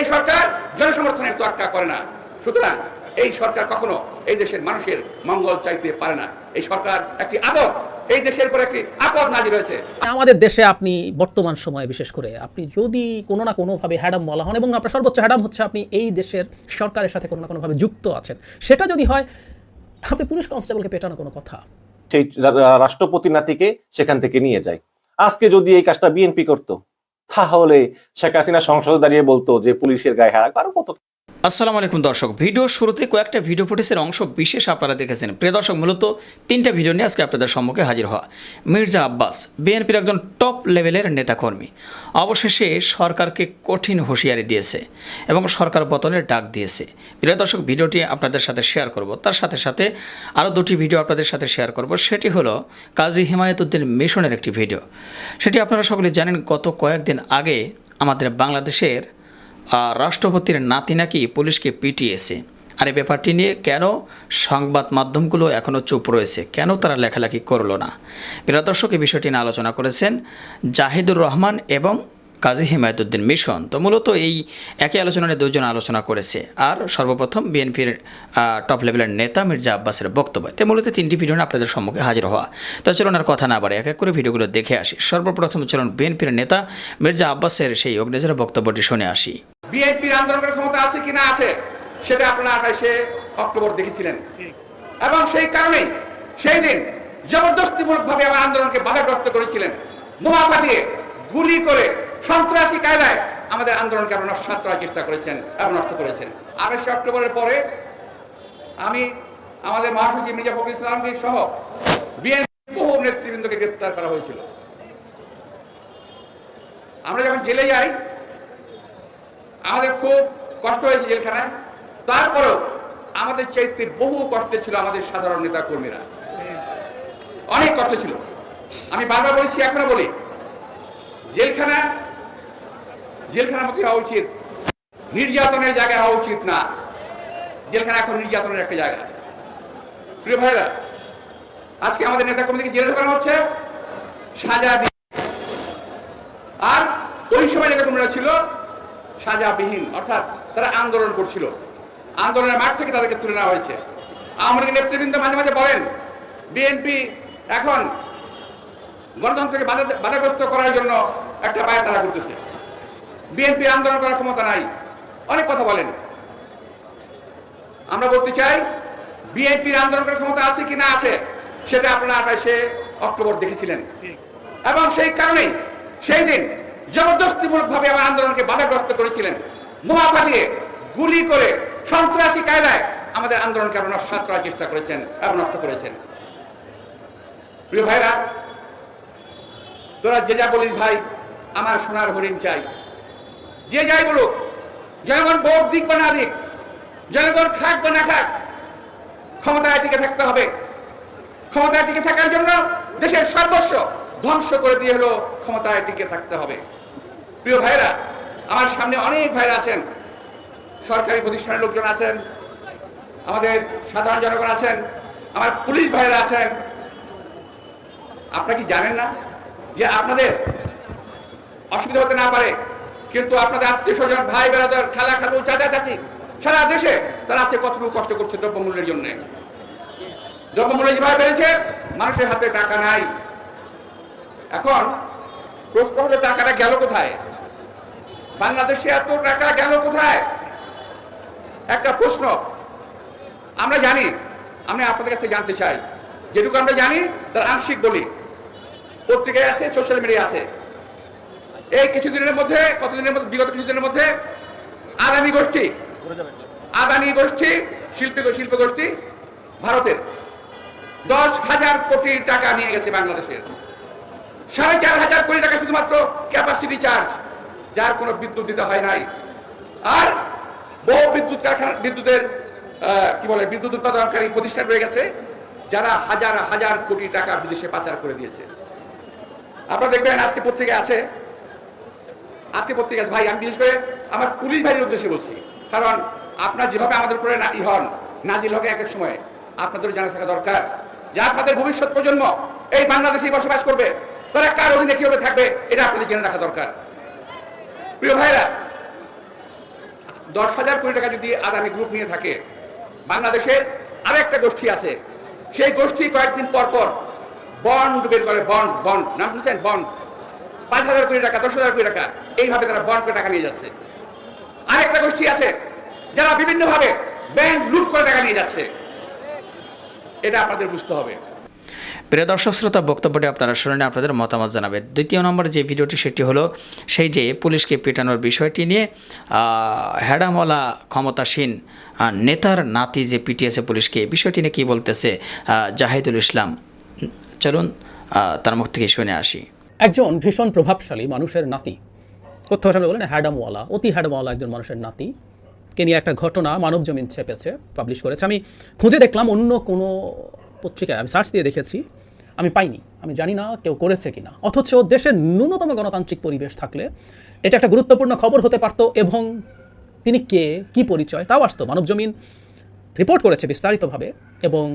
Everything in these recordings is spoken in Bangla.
এই সরকার জনসমর্থনের তোয়াক্কা করে না। সুতরাং এই সরকার কখনো এই দেশের মানুষের মঙ্গল চাইতে পারে না। এই সরকার একটি আপদ এই দেশের উপর একটি আপদ নাজির হয়েছে। আমাদের দেশে আপনি বর্তমান সময়ে বিশেষ করে আপনি যদি কোনো না কোনোভাবে হ্যাডাম বলা হন এবং আপনার সর্বোচ্চ হ্যাডাম হচ্ছে আপনি এই দেশের সরকারের সাথে কোনো না কোনোভাবে যুক্ত আছেন। সেটা যদি হয় আপনি পুলিশ কনস্টেবলকে পেটানো কোনো কথা? সেই রাষ্ট্রপতি নাতিকে সেখান থেকে নিয়ে যায়। আজকে যদি এই কাজটা বিএনপি করতো তাহলে শেখ হাসিনা সংসদে দাঁড়িয়ে বলতো যে পুলিশের গায়ে হারা আরও কত আসসালামু আলাইকুম দর্শক, ভিডিও শুরুতে কয়েকটা ভিডিও ফুটেজের অংশ বিশেষ আপনারা দেখেছেন। প্রিয় দর্শক, মূলত তিনটা ভিডিও নিয়ে আজকে আপনাদের সম্মুখে হাজির হওয়া। মির্জা আব্বাস, বিএনপির একজন টপ লেভেলের নেতাকর্মী, অবশেষে সরকারকে কঠিন হুঁশিয়ারি দিয়েছে এবং সরকার পতনের ডাক দিয়েছে। প্রিয় দর্শক, ভিডিওটি আপনাদের সাথে শেয়ার করব। তার সাথে সাথে আরও দুটি ভিডিও আপনাদের সাথে শেয়ার করব। সেটি হলো কাজী হিমায়তুদ্দিন মিশনের একটি ভিডিও সেটি আপনারা সকলে জানেন, গত কয়েকদিন আগে আমাদের বাংলাদেশের রাষ্ট্রপতির নাতি নাকি পুলিশকে পিটিয়েছে। আর এই ব্যাপারটি নিয়ে কেন সংবাদ মাধ্যমগুলো এখনও চুপ রয়েছে? কেন তারা লেখালেখি করল না? প্রিয় দর্শক, এই বিষয়টি নিয়ে আলোচনা করেছেন জাহিদুর রহমান এবং কাজী হিমায়তুদ্দিন মিশন। তো মূলত এই একই আলোচনা নিয়ে দুজন আলোচনা করেছে। আর সর্বপ্রথম বিএনপির টপ লেভেলের নেতা মির্জা আব্বাসের বক্তব্য। তো মূলত তিনটি ভিডিও নিয়ে আপনাদের সম্মুখে হাজির হওয়া। তো চলুন আর কথা না বাড়ে এক এক করে ভিডিওগুলো দেখে আসি। সর্বপ্রথম চলুন বিএনপির নেতা মির্জা আব্বাসের সেই অগ্নিজরা বক্তব্যটি শুনে আসি। বিএনপির আন্দোলনের ক্ষমতা আছে কি না আছে সেটা আপনারা আঠাশে অক্টোবর দেখেছিলেন। এবং সেই কারণেই সেই দিন জবরদস্তিমূলক ভাবে আমার আন্দোলনকে বাধাগ্রস্ত করেছিলেন। মুনাফা দিয়ে গুলি করে সন্ত্রাসী কায়দায় আমাদের আন্দোলনকে আপনারা নস্বাত করার চেষ্টা করেছেন এবং নষ্ট করেছেন। আঠাশে অক্টোবরের পরে আমি আমাদের মহাসচিব মির্জা ফখরুল ইসলামকে সহ বিএনপি বহু নেতৃবৃন্দকে গ্রেপ্তার করা হয়েছিল। আমরা যখন জেলে যাই, আমাদের খুব কষ্ট হয়েছে জেলখানায়। তারপরেও আমাদের চাইতে বহু কষ্টে ছিল আমাদের সাধারণ নেতা কর্মীরা অনেক কষ্ট ছিল। আমি বারবার বলছি, এখনও বলি জেলখানা জেলখানার মতো হওয়া উচিত। নির্যাতনের জায়গা হওয়া উচিত না। জেলখানা এখন নির্যাতনের একটা জায়গা। প্রিয় ভাইরা আজকে আমাদের নেতা কর্মীদেরকে জেলে ঢোকানো হচ্ছে। সাজা আর ওই সময় নেতা কর্মীরা ছিল সাজাবিহীন, অর্থাৎ তারা আন্দোলন করছিল। আন্দোলনের মাঠ থেকে তাদেরকে তুলে নেওয়া হয়েছে। লীগের নেতৃবৃন্দ মাঝে মাঝে বলেন, বিএনপি এখন গণতন্ত্রকে বাধা- বাধাগ্রস্ত করার জন্য একটা পায় তারা করতেছে বিএনপি আন্দোলন করার ক্ষমতা নাই। অনেক কথা বলেন। আমরা বলতে চাই বিএনপির আন্দোলন করার ক্ষমতা আছে কি না আছে সেটা আপনারা আঠাশে অক্টোবর দেখেছিলেন। এবং সেই কারণেই সেই দিন জবরদস্তিমূলক ভাবে আমার আন্দোলনকে বাধাগ্রস্ত করেছিলেন। মুনাফা দিয়ে গুলি করে সন্ত্রাসী কায়দায় আমাদের আন্দোলনকে আপনারা নস্বাত করার চেষ্টা করেছেন এবং নষ্ট করেছেন। প্রিয় ভাইরা তোরা যে যা বলিস ভাই আমার সোনার হরিণ চাই। যে যাই বলুক, জনগণ ভোট দিক বা না দিক, জনগণ খাক বা না খাক ক্ষমতায় টিকে থাকতে হবে। ক্ষমতায় টিকে থাকার জন্য দেশের সর্বস্ব ধ্বংস করে দিয়ে হলো ক্ষমতায় টিকে থাকতে হবে। প্রিয় ভাইরা আমার সামনে অনেক ভাইরা আছেন, সরকারি প্রতিষ্ঠানের লোকজন আছেন, আমাদের সাধারণ জনগণ আছেন, আমার পুলিশ ভাইরা আছেন। আপনারা কি জানেন না যে আপনাদের অসুবিধা হতে না পারে কিন্তু আপনাদের আত্মীয় স্বজন ভাই, বেড়াদার, খালা, খালু, চাচা, চাচি, সারা দেশে তারা আজকে কতটুকু কষ্ট করছে দ্রব্যমূল্যের জন্য। দ্রব্যমূল্য যেভাবে বেড়েছে, মানুষের হাতে টাকা নাই। এখন প্রশ্ন টাকাটা গেল কোথায়? বাংলাদেশে এত টাকা গেল কোথায়? একটা প্রশ্ন। আমরা জানি, আমি আপনাদের কাছে জানতে চাই, যেটুকু আমরা জানি, তার আংশিক বলি পত্রিকায় আছে সোশ্যাল মিডিয়া আছে। এই কিছুদিনের মধ্যে, কতদিনের মধ্যে, বিগত কিছুদিনের মধ্যে, আদানি গোষ্ঠী আদানি গোষ্ঠী, শিল্পী শিল্প গোষ্ঠী ভারতের দশ হাজার কোটি টাকা নিয়ে গেছে বাংলাদেশের সাড়ে চার হাজার কোটি টাকা শুধুমাত্র ক্যাপাসিটি চার্জ যার কোনো বিদ্যুৎ দিতে হয় নাই। আর বহু বিদ্যুৎ কারখানা বিদ্যুতের কি বলে, বিদ্যুৎ উৎপাদনকারী প্রতিষ্ঠান রয়ে গেছে, যারা হাজার হাজার কোটি টাকা বিদেশে পাচার করে দিয়েছে। আপনারা দেখবেন আজকে পত্রিকা আছে আজকে পত্রিকা ভাই, আমি বিশেষ করে আমার পুলিশ ভাইয়ের উদ্দেশ্যে বলছি। কারণ আপনার যেভাবে আমাদের উপরে নাতি হন, নাজিল হকে এক এক সময়, আপনাদের জানা থাকা দরকার। যে আপনাদের ভবিষ্যৎ প্রজন্ম এই বাংলাদেশেই বসবাস করবে, তারা কার অধীনে কীভাবে থাকবে, এটা আপনাদের জেনে রাখা দরকার। প্রিয় ভাইরা দশ হাজার কোটি টাকা যদি আদানি গ্রুপ নিয়ে থাকে বাংলাদেশের আরেকটা গোষ্ঠী আছে। সেই গোষ্ঠী কয়েকদিন পর পর বন্ড বের করে বন্ড বন্ড নাম শুনছেন? বন্ড পাঁচ হাজার কোটি টাকা, দশ হাজার কোটি টাকা। এইভাবে তারা বন্ড করে টাকা নিয়ে যাচ্ছে। আরেকটা গোষ্ঠী আছে যারা বিভিন্নভাবে ব্যাংক লুট করে টাকা নিয়ে যাচ্ছে। এটা আপনাদের বুঝতে হবে। প্রিয় দর্শক শ্রোতা বক্তব্যটি আপনারা শুনে আপনাদের মতামত জানাবেন। দ্বিতীয় নম্বর যে ভিডিওটি সেটি হলো সেই যে পুলিশকে পেটানোর বিষয়টি নিয়ে হ্যাডামওয়ালা ক্ষমতাসীন নেতার নাতি যে পিটিয়েছে পুলিশকে এই বিষয়টি নিয়ে কী বলতেছে জাহিদুল ইসলাম? চলুন তার মুখ থেকে শুনে আসি। একজন ভীষণ প্রভাবশালী মানুষের নাতি। তথ্য ভাষা বলেন হ্যাডামওয়ালা অতি হ্যাডামওয়ালা একজন মানুষের নাতি। কে নিয়ে একটা ঘটনা মানব জমিন ছেপেছে পাবলিশ করেছে। আমি খুঁজে দেখলাম অন্য কোনো পত্রিকায়, আমি সার্চ দিয়ে দেখেছি, আমি পাইনি। আমি জানি না কেউ করেছে কি না অথচ দেশের ন্যূনতম গণতান্ত্রিক পরিবেশ থাকলে এটা একটা গুরুত্বপূর্ণ খবর হতে পারতো এবং তিনি কে, কি পরিচয়, তাও আসতো। মানব জমিন রিপোর্ট করেছে বিস্তারিতভাবে এবং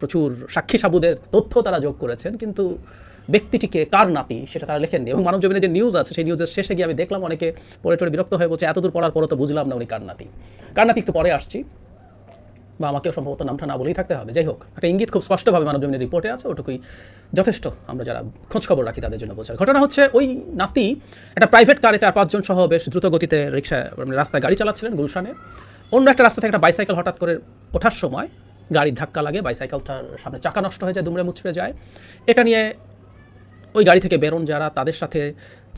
প্রচুর সাক্ষী সাবুদের তথ্য তারা যোগ করেছেন, কিন্তু ব্যক্তিটিকে কার নাতি সেটা তারা লেখেননি এবং মানব জমিনে যে নিউজ আছে, সেই নিউজের শেষে গিয়ে আমি দেখলাম অনেকে পরে টড়ে বিরক্ত হয়ে বলছে এতদূর পড়ার পরও তো বুঝলাম না উনি কার নাতি। কার নাতি একটু পরে আসছি। বা আমাকেও সম্ভবত নামটা না বলেই থাকতে হবে। যাই হোক, একটা ইঙ্গিত খুব স্পষ্টভাবে মানব জমিনের রিপোর্টে আছে, ওটুকুই যথেষ্ট। আমরা যারা খোঁজখবর রাখি তাদের জন্য বোঝার। ঘটনা হচ্ছে, ওই নাতি একটা প্রাইভেট কারে চার পাঁচজন সহ বেশ দ্রুত গতিতে রিক্সা মানে রাস্তায় গাড়ি চালাচ্ছিলেন গুলশানে। অন্য একটা রাস্তা থেকে একটা বাইসাইকেল হঠাৎ করে ওঠার সময় গাড়ির ধাক্কা লাগে বাইসাইকেলটার সামনে চাকা নষ্ট হয়ে যায় দুমড়ে মুচড়ে যায়। এটা নিয়ে ওই গাড়ি থেকে বেরোন যারা, তাদের সাথে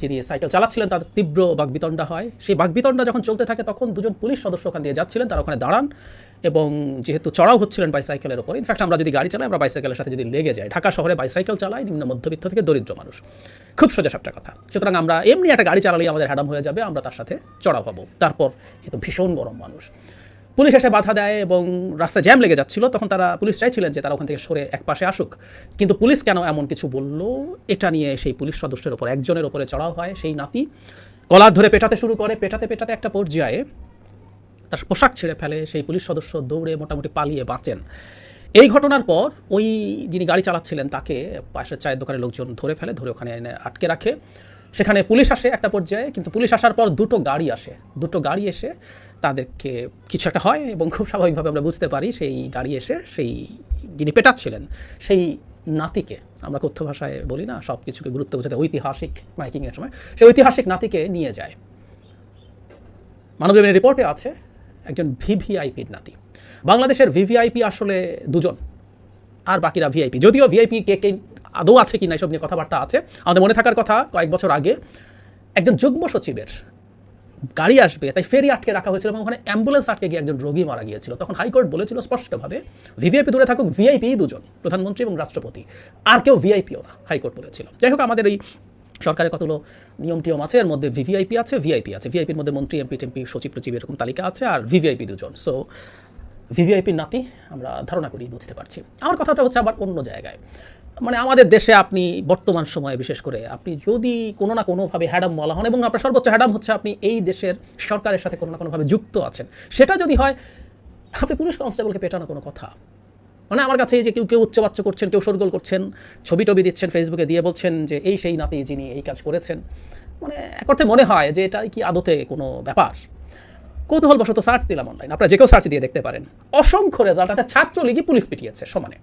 যিনি সাইকেল চালাচ্ছিলেন তাদের তীব্র বাগবিতণ্ডা হয়। সেই বাগবিতণ্ডা যখন চলতে থাকে, তখন দুজন পুলিশ সদস্য ওখান দিয়ে যাচ্ছিলেন, তারা ওখানে দাঁড়ান এবং যেহেতু চড়াও হচ্ছিলেন বাইসাইকেলের ওপর ইনফ্যাক্ট আমরা যদি গাড়ি চালাই, আমরা বাইসাইকেলের সাথে যদি লেগে যাই, ঢাকা শহরে বাইসাইকেল চালাই নিম্ন মধ্যবিত্ত থেকে দরিদ্র মানুষ। খুব সোজা সাপটা কথা। সুতরাং আমরা এমনি একটা গাড়ি চালালেই আমাদের হ্যাডাম হয়ে যাবে, আমরা তার সাথে চড়াও হব। তারপর এ তো ভীষণ গরম মানুষ। পুলিশ এসে বাধা দেয় এবং রাস্তায় জ্যাম লেগে যাচ্ছিল, তখন তারা পুলিশ চাইছিলেন যে তারা ওখান থেকে সরে এক পাশে আসুক। কিন্তু পুলিশ কেন এমন কিছু বলল? এটা নিয়ে সেই পুলিশ সদস্যের ওপর, একজনের ওপরে চড়াও হয়। সেই নাতি কলার ধরে পেটাতে শুরু করে। পেটাতে পেটাতে একটা পর্যায়ে তার পোশাক ছেড়ে ফেলে। সেই পুলিশ সদস্য দৌড়ে মোটামুটি পালিয়ে বাঁচেন। এই ঘটনার পর ওই যিনি গাড়ি চালাচ্ছিলেন, তাকে পাশের চায়ের দোকানের লোকজন ধরে ফেলে, ধরে ওখানে এনে আটকে রাখে। সেখানে পুলিশ আসে একটা পর্যায়ে। কিন্তু পুলিশ আসার পর দুটো গাড়ি আসে। দুটো গাড়ি এসে তাদেরকে কিছু একটা হয় এবং খুব স্বাভাবিকভাবে আমরা বুঝতে পারি সেই গাড়ি এসে সেই যিনি পেটাচ্ছিলেন, সেই নাতিকে, আমরা কথ্য ভাষায় বলি না সব কিছুকে গুরুত্ব বোঝাতে ঐতিহাসিক মাইকিংয়ের সময়, সেই ঐতিহাসিক নাতিকে নিয়ে যায়। মানবজমিনের রিপোর্টে আছে একজন ভিভিআইপির নাতি। বাংলাদেশের ভিভিআইপি আসলে দুজন, আর বাকিরা ভিআইপি। যদিও ভিআইপি কে কে আদৌ আছে কি না এসব নিয়ে কথাবার্তা আছে। আমাদের মনে থাকার কথা, কয়েক বছর আগে একজন যুগ্ম সচিবের গাড়ি আসবে, তাই ফেরি আটকে রাখা হয়েছিল এবং ওখানে অ্যাম্বুলেন্স আটকে গিয়ে একজন রোগী মারা গিয়েছিল। তখন হাইকোর্ট বলেছিল স্পষ্টভাবে ভিভিআইপি দূরে থাকুক, ভিআইপি দুজন, প্রধানমন্ত্রী এবং রাষ্ট্রপতি, আর কেউ ভিআইপিও না, হাইকোর্ট বলেছিল। যাই হোক, আমাদের এই সরকারের কতগুলো নিয়ম টিয়ম আছে, এর মধ্যে ভিভিআইপি আছে, ভিআইপি আছে। ভিআইপির মধ্যে মন্ত্রী, এমপি, টেমপি, সচিব সচিব এরকম তালিকা আছে, আর ভিভিআইপি দুজন। সো ভিভিআইপির নাতি আমরা ধারণা করি, বুঝতে পারছি। আমার কথাটা হচ্ছে আবার অন্য জায়গায়। মানে আমাদের দেশে আপনি বর্তমান সময়ে, বিশেষ করে আপনি যদি কোনো না কোনোভাবে হ্যাডাম বলা হন এবং আপনার সর্বোচ্চ হ্যাডাম হচ্ছে আপনি এই দেশের সরকারের সাথে কোনো না কোনোভাবে যুক্ত আছেন, সেটা যদি হয়, আপনি পুলিশ কনস্টেবলকে পেটানো কোনো কথা। মানে আমার কাছে এই যে কেউ কেউ উচ্চবাচ্য করছেন, কেউ সরগোল করছেন ছবি টবি দিচ্ছেন, ফেসবুকে দিয়ে বলছেন যে এই সেই নাতি যিনি এই কাজ করেছেন মানে এক অর্থে মনে হয় যে এটা কি আদতে কোনো ব্যাপার। কৌতূহলবশত সার্চ দিলাম অনলাইন আপনারা যে কেউ সার্চ দিয়ে দেখতে পারেন। অসংখ্য রেজাল্ট আছে ছাত্রলীগই পুলিশ পিটিয়েছে সমানে।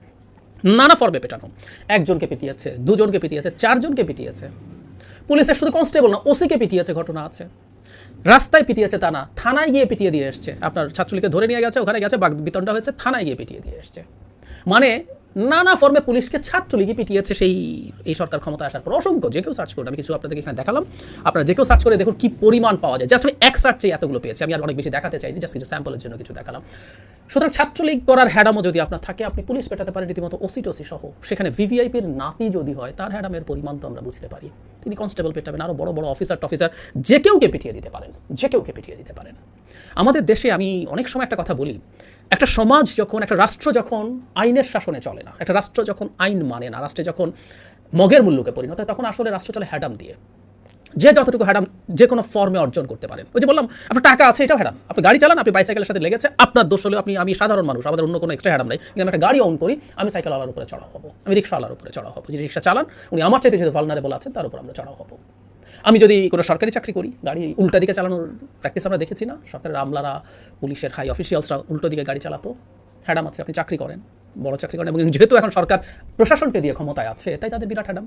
নানা ফর্মে পেটানো। একজনকে পিটিয়েছে, দুজনকে পিটিয়েছে, চারজনকে পিটিয়েছে। পুলিশের শুধু কনস্টেবল না, ওসিকে পিটিয়েছে, ঘটনা আছে। রাস্তায় পিটিয়েছে তা না থানায় গিয়ে পিটিয়ে দিয়ে এসছে। আপনার ছাত্রলীগকে ধরে নিয়ে গেছে, ওখানে গেছে বাগ বিতণ্ডা হয়েছে, থানায় গিয়ে পিটিয়ে দিয়ে এসছে। মানে নানা ফর্মে পুলিশকে ছাত্রলীগই পিটিয়েছে সেই, এই সরকার ক্ষমতা আসার পর। অসংখ্য, যে কেউ সার্চ করুন, আমি কিছু আপনাদেরকে এখানে দেখালাম। আপনারা যে কেউ সার্চ করে দেখুন কি পরিমাণ পাওয়া যায়। জাস্ট আমি এক সার্চে এতগুলো পেয়েছি, আমি আর অনেক বেশি দেখাতে চাইনি জাস্ট কিছু স্যাম্পলের জন্য কিছু দেখালাম। সুতরাং ছাত্রলীগ করার হ্যাডামও যদি আপনার থাকে, আপনি পুলিশ পেটাতে পারেন, রীতিমতো ওসি টসি সহ। সেখানে ভিভিআইপির নাতি যদি হয়, তার হ্যাডামের পরিমাণ তো আমরা বুঝতে পারি। তিনি কনস্টেবল পেটাবেন আরও বড় বড় অফিসার টফিসার, যে কেউকে পিটিয়ে দিতে পারেন, যে কেউকে পিটিয়ে দিতে পারেন। আমাদের দেশে আমি অনেক সময় একটা কথা বলি একটা সমাজ যখন, একটা রাষ্ট্র যখন আইনের শাসনে চলে না, একটা রাষ্ট্র যখন আইন মানে না, রাষ্ট্রে যখন মগের মূল্যকে পরিণত হয়, তখন আসলে রাষ্ট্র চলে হ্যাডাম দিয়ে। যে যতটুকু হ্যাডাম যে কোনো ফর্মে অর্জন করতে পারেন। ওই যে বললাম, আপনার টাকা আছে, এটাও হ্যাডাম। আপনি গাড়ি চালান, আপনি বাইসাইকেলের সাথে লেগেছে, আপনার দোষ হলেও আপনি, আমি সাধারণ মানুষ, আমাদের অন্য কোনো এক্সট্রা হ্যাডাম নেই। কিন্তু আমি একটা গাড়ি অন করি, আমি সাইকেলওয়ালার উপরে চড়াও হব। আমি রিক্সাওয়ালার উপরে চড়াও হব। যিনি রিক্সা চালান, উনি আমার চাইতে যেহেতু ভালনারেবল আছেন, তার উপর আমরা চড়াও হব। আমি যদি কোনো সরকারি চাকরি করি গাড়ি উল্টা দিকে চালানোর প্র্যাকটিস আমরা দেখেছি না। সরকারের আমলারা পুলিশের হাই অফিসিয়ালসরা উল্টো দিকে গাড়ি চালাতো। হ্যাডাম আছে আপনি চাকরি করেন বড় চাকরি করেন এবং যেহেতু এখন সরকার প্রশাসনকে দিয়ে ক্ষমতায় আছে তাই তাদের বিরাট হ্যাডাম।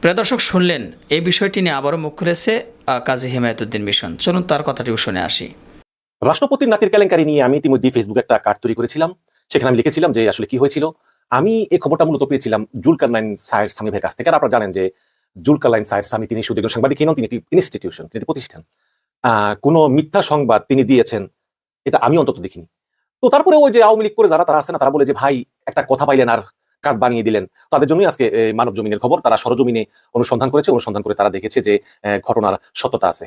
প্রিয় দর্শক শুনলেন এই বিষয়টি নিয়ে আবারও মুখ খুলেছে আহ, কাজী হিমায়তুদ্দিন মিশন। চলুন তার কথাটিও শুনে আসি। রাষ্ট্রপতির নাতির কেলেঙ্কারি নিয়ে আমি ইতিমধ্যে ফেসবুকে একটা কার্ড তৈরি করেছিলাম। সেখানে আমি লিখেছিলাম যে আসলে কি হয়েছিল? আমি এই খবরটা মূলত পেয়েছিলাম জুলকার নাইন সায়ের স্বামী কাছ থেকে। আর আপনারা জানেন যে জুলকার নাইন সায়ের স্বামী তিনি একজন সাংবাদিক নন তিনি একটি ইনস্টিটিউশন তিনি প্রতিষ্ঠান। কোনো মিথ্যা সংবাদ তিনি দিয়েছেন, এটা আমি অন্তত দেখিনি। তো তারপরে ওই যে আওয়ামী লীগ করে যারা তারা আছে না, তারা বলে যে, ভাই, একটা কথা পাইলেন আর কার্ড বানিয়ে দিলেন। তাদের জন্যই আজকে মানব জমিনের খবর। তারা সরজমিনে অনুসন্ধান করেছে, অনুসন্ধান করে তারা দেখেছে যে ঘটনার সত্যতা আছে।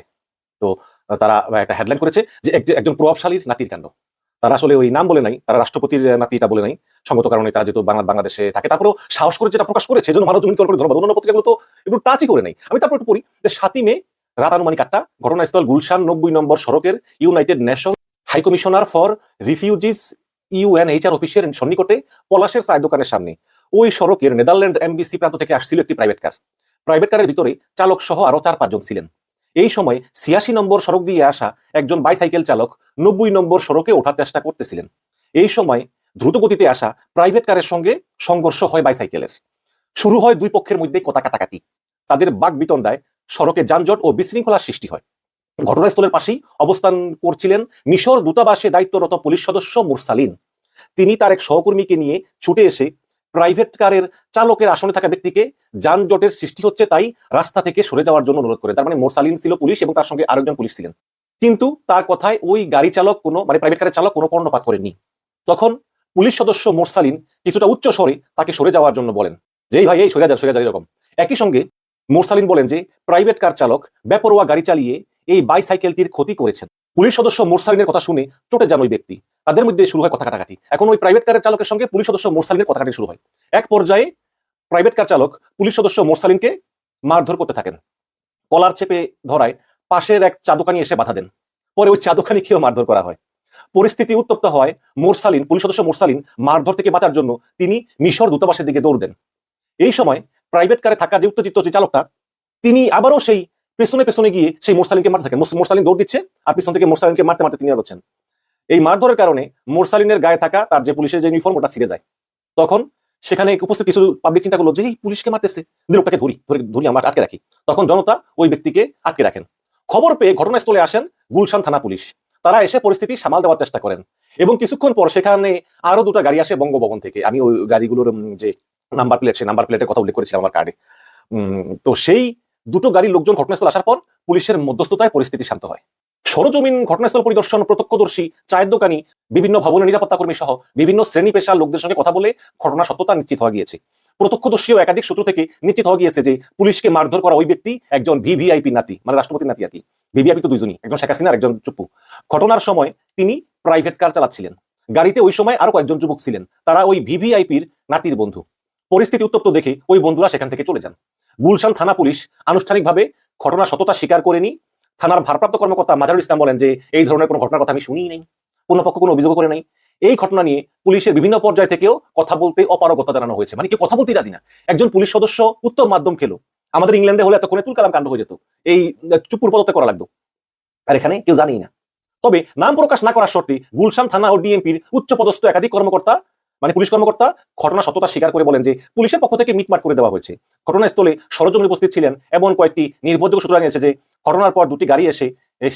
তো, তারা একটা হেডলাইন করেছে যে একজন প্রভাবশালীর নাতির কাণ্ড। তারা আসলে ওই নাম বলে নাই, তারা রাষ্ট্রপতির নাতিটা বলে নাই। সঙ্গত কারণে তারা যেহেতু বাংলা বাংলাদেশে থাকে, তারপরেও সাহস করে যেটা প্রকাশ করেছে যেন মানব জমিন করে ধন্যবাদ অন্যান্য পত্রিকাগুলো তো এগুলো টাচই করে নাই। আমি তারপর একটু পড়ি যে সাতই মে রাত আনুমানিক আটটা, ঘটনাস্থল গুলশান নব্বই নম্বর সড়কের united nation high commissioner for refugees, UNHR অফিসের সন্নিকটে পলাশের চায়ের দোকানের সামনে। ওই সড়কের নেদারল্যান্ড এমবিসি প্রান্ত থেকে আসছিল একটি প্রাইভেট কার। প্রাইভেট কারের ভিতরে চালক সহ আরও চার পাঁচজন ছিলেন। এই সময় ছিয়াশি নম্বর সড়ক দিয়ে আসা একজন বাইসাইকেল চালক নব্বই নম্বর সড়কে ওঠার চেষ্টা করতেছিলেন। এই সময় দ্রুত গতিতে আসা প্রাইভেট কারের সঙ্গে সংঘর্ষ হয় বাইসাইকেলের শুরু হয় দুই পক্ষের মধ্যে কথা কাটাকাটি তাদের বাক বিতণ্ডায় সড়কে যানজট ও বিশৃঙ্খলার সৃষ্টি হয়। ঘটনাস্থলের পাশেই অবস্থান করছিলেন মিশর দূতাবাসে দায়িত্বরত পুলিশ সদস্য মুরসালিন। তিনি তার এক সহকর্মীকে নিয়ে ছুটে এসে প্রাইভেট কারের চালকের আসনে থাকা ব্যক্তিকে যানজটের সৃষ্টি হচ্ছে তাই রাস্তা থেকে সরে যাওয়ার জন্য অনুরোধ করে। তার মানে মোরসালিন ছিল পুলিশ এবং তার সঙ্গে আরেকজন পুলিশ ছিলেন। কিন্তু তার কথায় ওই গাড়ি চালক কোনো মানে প্রাইভেট কারের চালক কোনো কর্ণপাত করেননি। তখন পুলিশ সদস্য মোরসালিন কিছুটা উচ্চ স্বরে তাকে সরে যাওয়ার জন্য বলেন যে, এই ভাই, এই সরে যান সরে যান এরকম। একই সঙ্গে মোরসালিন বলেন যে প্রাইভেট কার চালক বেপরোয়া গাড়ি চালিয়ে এই বাইসাইকেলটির ক্ষতি করেছেন। পুলিশ সদস্য মোরসালিনের কথা শুনে চটে যান ওই ব্যক্তি। তাদের মধ্যে শুরু হয় কথা কাটাকাটি। এখন ওই প্রাইভেট কারের চালকের সঙ্গে পুলিশ সদস্য মোরসালিনের কথা কাটাকাটি শুরু হয়। এক পর্যায়ে প্রাইভেট কার চালক পুলিশ সদস্য মোরসালিনকে মারধর করতে থাকেন। কলার চেপে ধরায় পাশের এক চা এসে বাধা দেন। পরে ওই চা দোকানিকেও মারধর করা হয়। পরিস্থিতি উত্তপ্ত হয় মোরসালিন, পুলিশ সদস্য মোরসালিন মারধর থেকে বাঁচার জন্য তিনি মিশর দূতাবাসের দিকে দৌড় দেন। এই সময় প্রাইভেট কারে থাকা যে উত্তেজিত যে চালকটা, তিনি আবারও সেই পেছনে পেছনে গিয়ে সেই মোরসালিনকে মারতে থাকেন। মোরসালিন দৌড় দিচ্ছে আর পিছন থেকে মোরসালিনকে মারতে মারতে তিনি আলোচ্ছেন এই মারধরের কারণে মোরসালিনের গায়ে থাকা তার যে পুলিশের যে ইউনিফর্ম ওটা ছিঁড়ে যায়। তখন সেখানে উপস্থিত কিছু পাবলিক চিন্তা করল যে, এই পুলিশকে মারতেছে। ওটাকে ধরি, ধরে, ধরি, আমরা আটকে রাখি। তখন জনতা ওই ব্যক্তিকে আটকে রাখেন। খবর পেয়ে ঘটনাস্থলে আসেন গুলশান থানা পুলিশ। তারা এসে পরিস্থিতি সামাল দেওয়ার চেষ্টা করেন এবং কিছুক্ষণ পর সেখানে আরও দুটো গাড়ি আসে বঙ্গভবন থেকে। আমি ওই গাড়িগুলোর যে নাম্বার প্লেট সে নাম্বার প্লেটের কথা উল্লেখ করেছিলাম আমার কার্ডে তো সেই দুটো গাড়ির লোকজন ঘটনাস্থল আসার পর পুলিশের মধ্যস্থতায় পরিস্থিতি শান্ত হয়। সরজমিন ঘটনাস্থল পরিদর্শন প্রত্যক্ষদর্শী, চায়ের দোকানি, বিভিন্ন ভবনের নিরাপত্তা কর্মী সহ বিভিন্ন শ্রেণি পেশার লোকদের সঙ্গে কথা বলে ঘটনা সত্যতা নিশ্চিত হওয়া গিয়েছে। প্রত্যক্ষদর্শী ও একাধিক সূত্র থেকে নিশ্চিত হওয়া গিয়েছে যে পুলিশকে মারধর করা ওই ব্যক্তি একজন ভিভিআইপি নাতি মানে রাষ্ট্রপতির নাতি আর কি। ভিভিআইপি তো দুইজনই, একজন শেখ হাসিনা একজন চুপ্পু। ঘটনার সময় তিনি প্রাইভেট কার চালাচ্ছিলেন। গাড়িতে ওই সময় আরও কয়েকজন যুবক ছিলেন। তারা ওই ভিভিআইপির নাতির বন্ধু। পরিস্থিতি উত্তপ্ত দেখে ওই বন্ধুরা সেখান থেকে চলে যান। গুলশান থানা পুলিশ আনুষ্ঠানিকভাবে ঘটনার সততা স্বীকার করেনি। থানার ভারপ্রাপ্ত কর্মকর্তা মাজারুল ইসলাম বলেন যে, এই ধরনের কোনো ঘটনার কথা আমি শুনিই নাই কোনো পক্ষ কোনো অভিযোগ করে নাই। এই ঘটনা নিয়ে পুলিশের বিভিন্ন পর্যায় থেকেও কথা বলতে অপারগতা জানানো হয়েছে। মানে কেউ কথা বলতেই রাজি না। একজন পুলিশ সদস্য উত্তম মাধ্যম খেলো। আমাদের ইংল্যান্ডে হলে এত কোনে তুলকালাম কাণ্ড হয়ে যেত। এই চুপুর পদত্যাগ করা লাগতো। আর এখানে কেউ জানেই না। তবে নাম প্রকাশ না করার শর্তে গুলশান থানা ও ডিএমপির উচ্চ পদস্থ একাধিক কর্মকর্তা মানে পুলিশ কর্মকর্তা, ঘটনা সত্যতা স্বীকার করে বলেন যে, পুলিশের পক্ষ থেকে মিটমাট করে দেওয়া হয়েছে। ঘটনাস্থলে সরজমিনে উপস্থিত ছিলেন এমন কয়েকটি নির্ভরযোগ্য সূত্র জানিয়েছে যে ঘটনার পর দুটি গাড়ি এসে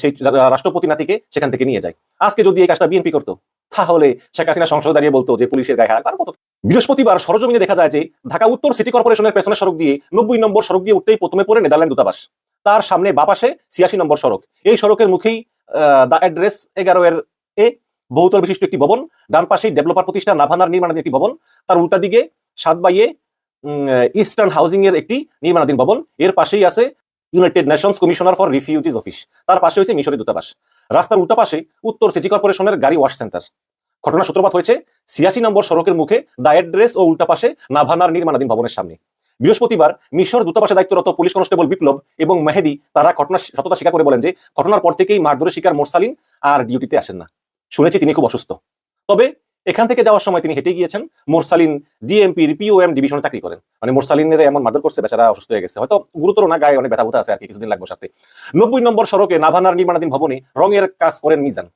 সেই রাষ্ট্রপতি নাতিকে সেখান থেকে নিয়ে যায়। আজকে যদি এই কাজটা বিএনপি করতো, তাহলে শেখ হাসিনা সংসদে দাঁড়িয়ে বলতো যে পুলিশের গায়ে হাত কত বৃহস্পতিবার সরজমিনে দেখা যায় যে ঢাকা উত্তর সিটি কর্পোরেশনের পেছনের সড়ক দিয়ে নব্বই নম্বর সড়ক দিয়ে উঠতেই প্রথমে পড়ে নেদারল্যান্ড দূতাবাস। তার সামনে বাপাশে ছিয়াশি নম্বর সড়ক। এই সড়কের মুখেই দ্য অ্যাড্রেস এগারো এর এ, বহুতল বিশিষ্ট একটি ভবন। ডান পাশেই ডেভেলপার প্রতিষ্ঠান নাভানার নির্মাণাধীন একটি ভবন। তার উল্টা দিকে সাত বাইয়ে ইস্টার্ন হাউজিং এর একটি নির্মাণাধীন ভবন। এর পাশেই আছে united nations commissioner for refugees office তার পাশে হয়েছে মিশরের দূতাবাস। রাস্তার উল্টা পাশে উত্তর সিটি কর্পোরেশনের গাড়ি ওয়াশ সেন্টার। ঘটনা সূত্রপাত হয়েছে ছিয়াশি নম্বর সড়কের মুখে দা অ্যাড্রেস ও উল্টা পাশে নাভানার নির্মাণাধীন ভবনের সামনে। বৃহস্পতিবার মিশর দূতাবাসে দায়িত্বরত পুলিশ কনস্টেবল বিপ্লব এবং মেহেদি তারা ঘটনা সততা স্বীকার করে বলেন যে, ঘটনার পর থেকেই মারধরের শিকার মোরসালিন আর ডিউটিতে আসেন না। শুনেছি তিনি খুব অসুস্থ। তবে এখান থেকে যাওয়ার সময় তিনি হেঁটে গিয়েছেন। মোরসালিন ডিএমপির পিওএম ডিভিশনে চাকরি করেন। মানে মোরসালিনের এমন মারধর করছে, বেচারা অসুস্থ হয়ে গেছে। হয়তো গুরুতর না গায়ে অনেক ব্যথা ব্যথা আছে আর কি, কিছুদিন লাগবে সাথে। নব্বই নম্বর সড়কে নাভানার নির্মাণাধীন ভবনে রঙের কাজ করেন মিজান।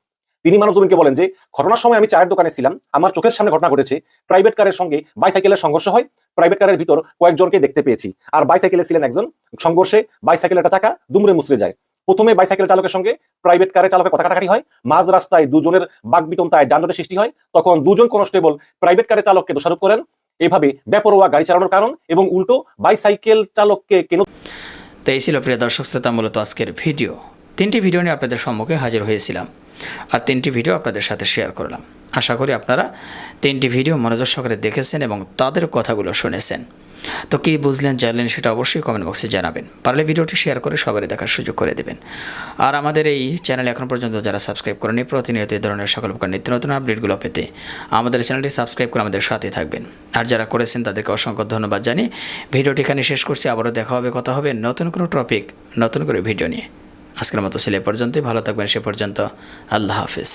তিনি মানব জমিনকে বলেন যে, ঘটনার সময় আমি চায়ের দোকানে ছিলাম। আমার চোখের সামনে ঘটনা ঘটেছে। প্রাইভেট কারের সঙ্গে বাইসাইকেলের সংঘর্ষ হয়। প্রাইভেট কারের ভিতর কয়েকজনকে দেখতে পেয়েছি। আর বাইসাইকেলে ছিলেন একজন। সংঘর্ষে বাইসাইকেলের চাকা দুমড়ে মুচড়ে যায়। প্রথমে বাইসাইকেল চালকের সঙ্গে প্রাইভেট কারের চালকের কথা কাটাকাটি হয়। মাঝ রাস্তায় দুজনের বাগবিতন্তায় যানজটের সৃষ্টি হয়। তখন দুজন কনস্টেবল প্রাইভেট কারের চালককে দোষারোপ করেন। এভাবে বেপরোয়া গাড়ি চালানোর কারণ এবং উল্টো বাইসাইকেল চালককে কেন তো এই ছিল প্রিয় দর্শক শ্রোতা, মূলত আজকের ভিডিও। তিনটি ভিডিও নিয়ে আপনাদের সম্মুখে হাজির হয়েছিলাম আর তিনটি ভিডিও আপনাদের সাথে শেয়ার করলাম। আশা করি আপনারা তিনটি ভিডিও মনোযোগ সহকারে দেখেছেন এবং তাদের কথাগুলো শুনেছেন। তো কী বুঝলেন, জানলেন সেটা অবশ্যই কমেন্ট বক্সে জানাবেন। পারলে ভিডিওটি শেয়ার করে সবারই দেখার সুযোগ করে দেবেন। আর আমাদের এই চ্যানেল এখন পর্যন্ত যারা সাবস্ক্রাইব করেনি প্রতিনিয়ত এই ধরনের সকল প্রকার নিত্য নতুন আপডেটগুলো পেতে আমাদের চ্যানেলটি সাবস্ক্রাইব করে আমাদের সাথে থাকবেন। আর যারা করেছেন, তাদেরকে অসংখ্য ধন্যবাদ জানিয়ে ভিডিওটি এখানে শেষ করছি। আবারও দেখা হবে, কথা হবে নতুন কোনো টপিক নতুন করে ভিডিও নিয়ে। আজকের মতো ছেলে পর্যন্তই। ভালো থাকবেন, সে পর্যন্ত আল্লাহ হাফিজ।